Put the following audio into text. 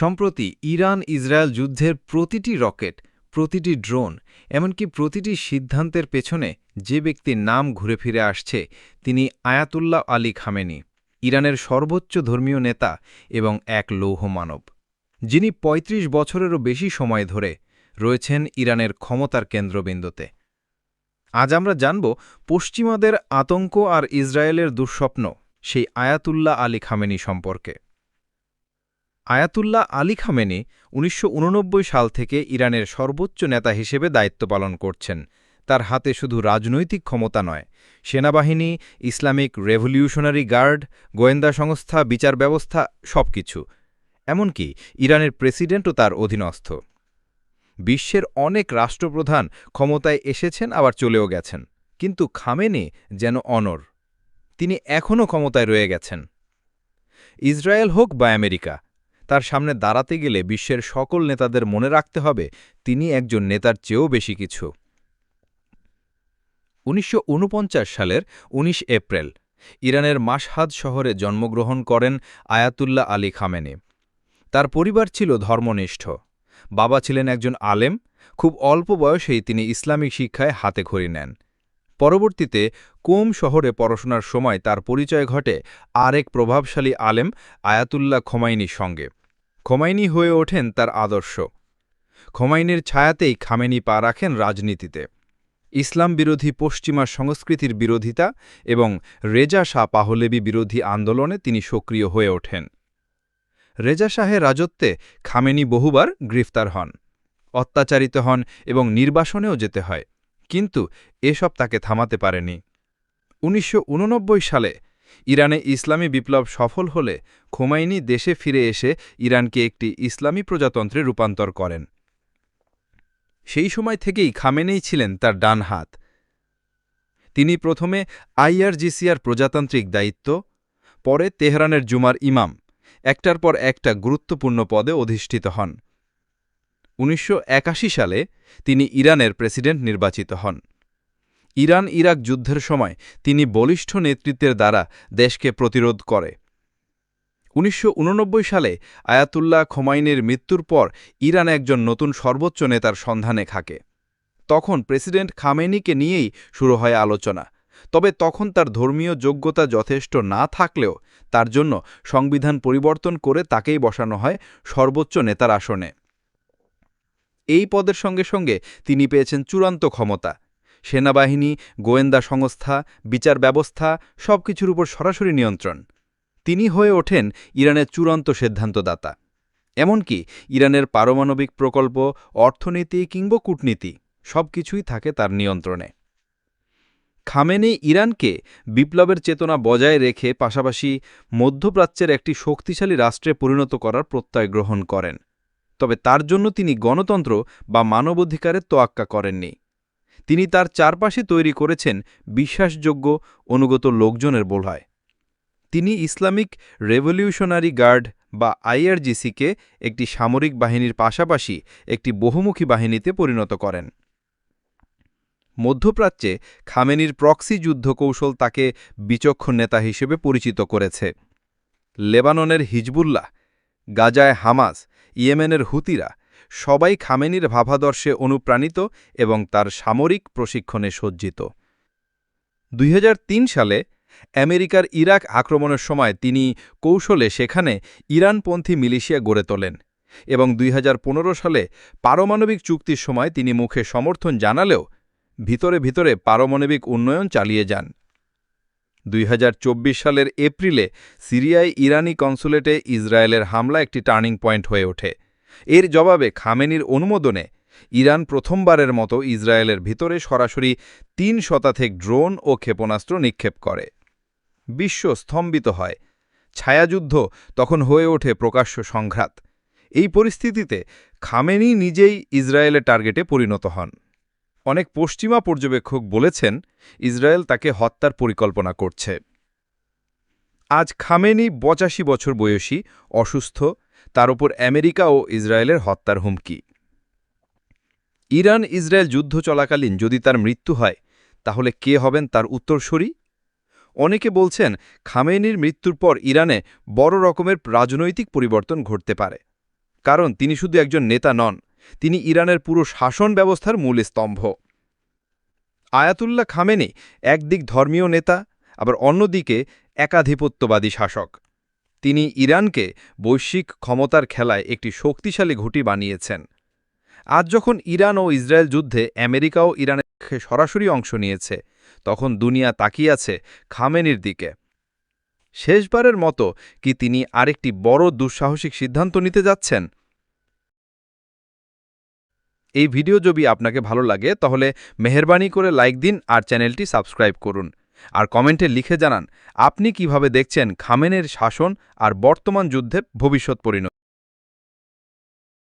সম্প্রতি Iran Israel যুদ্ধের প্রতিটি রকেট, প্রতিটি ড্রোন, এমনকি প্রতিটি সিদ্ধান্তের পেছনে যে ব্যক্তির নাম ঘুরে ফিরে আসছে, তিনি আয়াতুল্লাহ আলী খামেনি, ইরানের সর্বোচ্চ ধর্মীয় নেতা এবং এক লৌহ মানব। যিনি ৩৫ বছরেরও বেশি সময় ধরে রয়েছেন ইরানের ক্ষমতার কেন্দ্রবিন্দুতে। আজ আমরা জানব, পশ্চিমাদের আতঙ্ক আর ইসরায়েলের দুঃস্বপ্ন সেই আয়াতুল্লাহ আলী খামেনি সম্পর্কে। আয়াতুল্লাহ আলী খামেনি উনিশশো উননব্বই সাল থেকে ইরানের সর্বোচ্চ নেতা হিসেবে দায়িত্ব পালন করছেন। তার হাতে শুধু রাজনৈতিক ক্ষমতা নয়, সেনাবাহিনী, ইসলামিক রেভলিউশনারি গার্ড, গোয়েন্দা সংস্থা, বিচার ব্যবস্থা, সবকিছু। এমনকি ইরানের প্রেসিডেন্টও তার অধীনস্থ। বিশ্বের অনেক রাষ্ট্রপ্রধান ক্ষমতায় এসেছেন, আবার চলেও গেছেন। কিন্তু খামেনি যেন অনর তিনি এখনও ক্ষমতায় রয়ে গেছেন। ইসরায়েল হোক বা আমেরিকা তার সামনে দাঁড়াতে গেলে বিশ্বের সকল নেতাদের মনে রাখতে হবে, তিনি একজন নেতার চেয়েও বেশি কিছু। উনিশশো ঊনপঞ্চাশ সালের ১৯ এপ্রিল, ইরানের মাসহাদ শহরে জন্মগ্রহণ করেন আয়াতুল্লাহ আলী খামেনি। তার পরিবার ছিল ধর্মনিষ্ঠ। বাবা ছিলেন একজন আলেম, খুব অল্প বয়সেই তিনি ইসলামিক শিক্ষায় হাতে খড়ি নেন। পরবর্তীতে কোম শহরে পড়াশোনার সময় তার পরিচয় ঘটে আরেক প্রভাবশালী আলেম আয়াতুল্লাহ খোমাইনির সঙ্গে। খোমাইনি হয়ে ওঠেন তার আদর্শ। খোমাইনির ছায়াতেই খামেনি পা রাখেন রাজনীতিতে। ইসলাম বিরোধী পশ্চিমা সংস্কৃতির বিরোধিতা এবং রেজা শাহ পাহলেবি বিরোধী আন্দোলনে তিনি সক্রিয় হয়ে ওঠেন। রেজা শাহের রাজত্বে খামেনি বহুবার গ্রেফতার হন, অত্যাচারিত হন এবং নির্বাসনেও যেতে হয়, কিন্তু এসব তাকে থামাতে পারেনি। উনিশশো উননব্বই সালে ইরানে ইসলামী বিপ্লব সফল হলে খোমাইনি দেশে ফিরে এসে ইরানকে একটি ইসলামী প্রজাতন্ত্রে রূপান্তর করেন। সেই সময় থেকেই খামেনেই ছিলেন তার ডান হাত। তিনি প্রথমে আইআরজিসিআর প্রজাতান্ত্রিক দায়িত্ব, পরে তেহরানের জুমার ইমাম, একটার পর একটা গুরুত্বপূর্ণ পদে অধিষ্ঠিত হন। উনিশশো একাশি সালে তিনি ইরানের প্রেসিডেন্ট নির্বাচিত হন। ইরান ইরাক যুদ্ধের সময় তিনি বলিষ্ঠ নেতৃত্বের দ্বারা দেশকে প্রতিরোধ করে। উনিশশো উননব্বই সালে আয়াতুল্লাহ খোমাইনের মৃত্যুর পর ইরান একজন নতুন সর্বোচ্চ নেতার সন্ধানে খাকে তখন প্রেসিডেন্ট খামেনিকে নিয়েই শুরু হয় আলোচনা। তবে তখন তার ধর্মীয় যোগ্যতা যথেষ্ট না থাকলেও তার জন্য সংবিধান পরিবর্তন করে তাকেই বসানো হয় সর্বোচ্চ নেতার আসনে। এই পদের সঙ্গে সঙ্গে তিনি পেয়েছেন চূড়ান্ত ক্ষমতা। সেনাবাহিনী, গোয়েন্দা সংস্থা, বিচার ব্যবস্থা সবকিছুর উপর সরাসরি নিয়ন্ত্রণ। তিনি হয়ে ওঠেন ইরানের চূড়ান্ত সিদ্ধান্তদাতা। এমনকি ইরানের পারমাণবিক প্রকল্প, অর্থনীতি কিংবা কূটনীতি সবকিছুই থাকে তার নিয়ন্ত্রণে। খামেনে ইরানকে বিপ্লবের চেতনা বজায় রেখে পাশাপাশি মধ্যপ্রাচ্যের একটি শক্তিশালী রাষ্ট্রে পরিণত করার প্রত্যয় গ্রহণ করেন। তবে তার জন্য তিনি গণতন্ত্র বা মানবাধিকারের তোয়াক্কা করেননি। তিনি তার চারপাশে তৈরি করেছেন বিশ্বাসযোগ্য, অনুগত লোকজনের বোলহায় তিনি ইসলামিক রেভলিউশনারি গার্ড বা আইআরজিসিকে একটি সামরিক বাহিনীর পাশাপাশি একটি বহুমুখী বাহিনীতে পরিণত করেন। মধ্যপ্রাচ্যে খামেনির প্রক্সি যুদ্ধ কৌশল তাকে বিচক্ষণ নেতা হিসেবে পরিচিত করেছে। লেবাননের হিজবুল্লাহ, গাজায় হামাস, ইয়েমেনের হুতিরা সবাই খামেনির ভাবাদর্শে অনুপ্রাণিত এবং তার সামরিক প্রশিক্ষণে সজ্জিত। দুই হাজার তিন সালে আমেরিকার ইরাক আক্রমণের সময় তিনি কৌশলে সেখানে ইরানপন্থী মিলিশিয়া গড়ে তোলেন এবং দুই হাজার পনেরো সালে পারমাণবিক চুক্তির সময় তিনি মুখে সমর্থন জানালেও ভিতরে ভিতরে পারমাণবিক উন্নয়ন চালিয়ে যান। দুই হাজার চব্বিশ সালের এপ্রিলে সিরিয়ায় ইরানি কনসুলেটে ইসরায়েলের হামলা একটি টার্নিং পয়েন্ট হয়ে ওঠে। এর জবাবে খামেনির অনুমোদনে ইরান প্রথমবারের মতো ইসরায়েলের ভিতরে সরাসরি তিন শতাধিক ড্রোন ও ক্ষেপণাস্ত্র নিক্ষেপ করে। বিশ্ব স্তম্ভিত হয়। ছায়াযুদ্ধ তখন হয়ে ওঠে প্রকাশ্য সংঘাত। এই পরিস্থিতিতে খামেনি নিজেই ইসরায়েলের টার্গেটে পরিণত হন। অনেক পশ্চিমা পর্যবেক্ষক বলেছেন, ইসরায়েল তাকে হত্যার পরিকল্পনা করছে। আজ খামেনি পঁচাশি বছর বয়সী, অসুস্থ তার উপর আমেরিকা ও ইসরায়েলের হত্যার হুমকি। ইরান ইসরায়েল যুদ্ধ চলাকালীন যদি তার মৃত্যু হয়, তাহলে কে হবেন তার উত্তরসূরি? অনেকে বলছেন খামেনির মৃত্যুর পর ইরানে বড় রকমের রাজনৈতিক পরিবর্তন ঘটতে পারে। কারণ তিনি শুধু একজন নেতা নন, তিনি ইরানের পুরো শাসন ব্যবস্থার মূল স্তম্ভ। আয়াতুল্লাহ খামেনি একদিক ধর্মীয় নেতা, আবার অন্যদিকে একাধিপত্যবাদী শাসক। তিনি ইরানকে বৈশ্বিক ক্ষমতার খেলায় একটি শক্তিশালী ঘুটি বানিয়েছেন। আজ যখন ইরান ও ইসরায়েল যুদ্ধে আমেরিকাও ইরানের সরাসরি অংশ নিয়েছে, তখন দুনিয়া তাকিয়ে আছে খামেনির দিকে। শেষবারের মতো কি তিনি আরেকটি বড় দুঃসাহসিক সিদ্ধান্ত নিতে যাচ্ছেন? এই ভিডিও যদি আপনাকে ভালো লাগে, তাহলে মেহরবানি করে লাইক দিন আর চ্যানেলটি সাবস্ক্রাইব করুন। আর কমেন্টে লিখে জানান আপনি কীভাবে দেখছেন খামেনের শাসন আর বর্তমান যুদ্ধে ভবিষ্যৎ পরিণতি?